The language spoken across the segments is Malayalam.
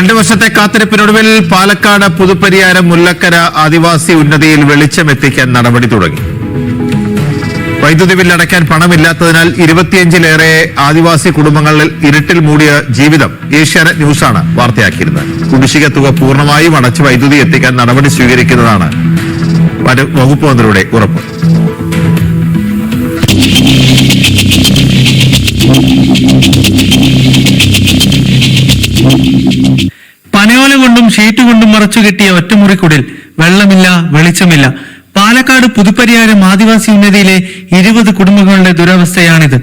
രണ്ടു വർഷത്തെ കാത്തിരിപ്പിനൊടുവിൽ പാലക്കാട് പുതുപ്പരിയാരം മുല്ലക്കര ആദിവാസി ഉന്നതിയിൽ വെളിച്ചമെത്തിക്കാൻ നടപടി തുടങ്ങി. വൈദ്യുതി ബില്ല് അടയ്ക്കാൻ പണമില്ലാത്തതിനാൽ ഇരുപത്തിയഞ്ചിലേറെ ആദിവാസി കുടുംബങ്ങളിൽ ഇരുട്ടിൽ മൂടിയ ജീവിതം. ഏഷ്യാനെറ്റ് ന്യൂസാണ് വാർത്തയാക്കിയിരുന്നത്. കുടിശ്ശിക തുക പൂർണമായും അടച്ച് വൈദ്യുതി എത്തിക്കാൻ നടപടി സ്വീകരിക്കുന്നതാണ് വകുപ്പ് മന്ത്രിയുടെ ഉറപ്പ്. ഷീറ്റ് കൊണ്ടും മറച്ചു കെട്ടിയ ഒറ്റമുറിക്കുടിൽ വെള്ളമില്ല വെളിച്ചമില്ല. പാലക്കാട് പുതുപ്പരിയാരം ആദിവാസി ഉന്നതിയിലെ ഇരുപത് കുടുംബങ്ങളുടെ ദുരവസ്ഥയാണിത്.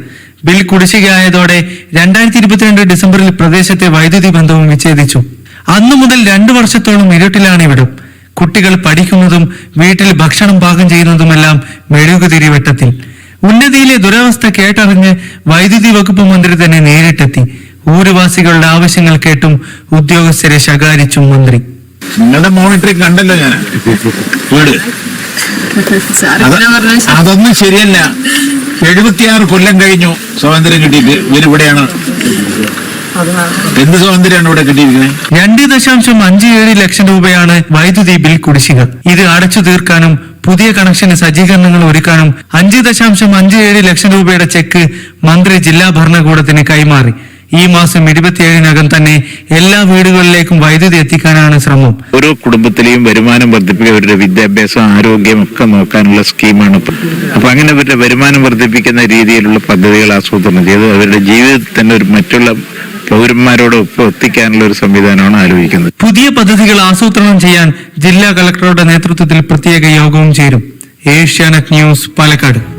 ബിൽ കുടിശ്ശികയായതോടെ രണ്ടായിരത്തി ഇരുപത്തിരണ്ട് ഡിസംബറിൽ പ്രദേശത്തെ വൈദ്യുതി ബന്ധവും വിച്ഛേദിച്ചു. അന്നു മുതൽ രണ്ടു വർഷത്തോളം ഇരുട്ടിലാണ് ഇവിടം കുട്ടികൾ പഠിക്കുന്നതും വീട്ടിൽ ഭക്ഷണം പാകം ചെയ്യുന്നതുമെല്ലാം മെഴുകുതിരി വെട്ടത്തിൽ ഉന്നതിയിലെ ദുരവസ്ഥ കേട്ടറിഞ്ഞ് വൈദ്യുതി വകുപ്പ് മന്ത്രി തന്നെ നേരിട്ടെത്തി. ഊരുവാസികളുടെ ആവശ്യങ്ങൾ കേട്ടും ഉദ്യോഗസ്ഥരെ ശകാരിച്ചും മന്ത്രി. നിങ്ങളുടെ മോണിറ്ററിംഗ് കണ്ടല്ലോ ഞാൻ. വീട്. അതൊന്നും ശരിയല്ല. എഴുപത്തിയാറ് കൊല്ലം കഴിഞ്ഞു സ്വാതന്ത്ര്യം കിട്ടിയിട്ട് ഇവരിവിടെയാണ് എന്ത് സ്വാതന്ത്ര്യമാണ് ഇവിടെ കിട്ടിയിരിക്കുന്നത്? രണ്ട് ദശാംശം അഞ്ച് ഏഴ് ലക്ഷം രൂപയാണ് വൈദ്യുതി ബിൽ കുടിശ്ശിക. ഇത് അടച്ചു തീർക്കാനും പുതിയ കണക്ഷന് സജ്ജീകരണങ്ങൾ ഒരുക്കാനും അഞ്ച് ദശാംശം അഞ്ച് ഏഴ് ലക്ഷം രൂപയുടെ ചെക്ക് മന്ത്രി ജില്ലാ ഭരണകൂടത്തിന് കൈമാറി. ഈ മാസം ഇരുപത്തിയേഴിനകം തന്നെ എല്ലാ വീടുകളിലേക്കും വൈദ്യുതി എത്തിക്കാനാണ് ശ്രമം. ഓരോ കുടുംബത്തിലെയും വരുമാനം വർദ്ധിപ്പിക്കുക അവരുടെ വിദ്യാഭ്യാസം ആരോഗ്യം ഒക്കെ നോക്കാനുള്ള സ്കീമാണ്. അപ്പൊ അങ്ങനെ അവരുടെ വരുമാനം വർദ്ധിപ്പിക്കുന്ന രീതിയിലുള്ള പദ്ധതികൾ ആസൂത്രണം ചെയ്ത് അവരുടെ ജീവിതത്തിൽ തന്നെ ഒരു മറ്റുള്ള പൗരന്മാരോടൊപ്പം എത്തിക്കാനുള്ള ഒരു സംവിധാനമാണ് ആലോചിക്കുന്നത്. പുതിയ പദ്ധതികൾ ആസൂത്രണം ചെയ്യാൻ ജില്ലാ കളക്ടറുടെ നേതൃത്വത്തിൽ പ്രത്യേക യോഗവും ചേരും. ഏഷ്യാനെറ്റ് ന്യൂസ് പാലക്കാട്.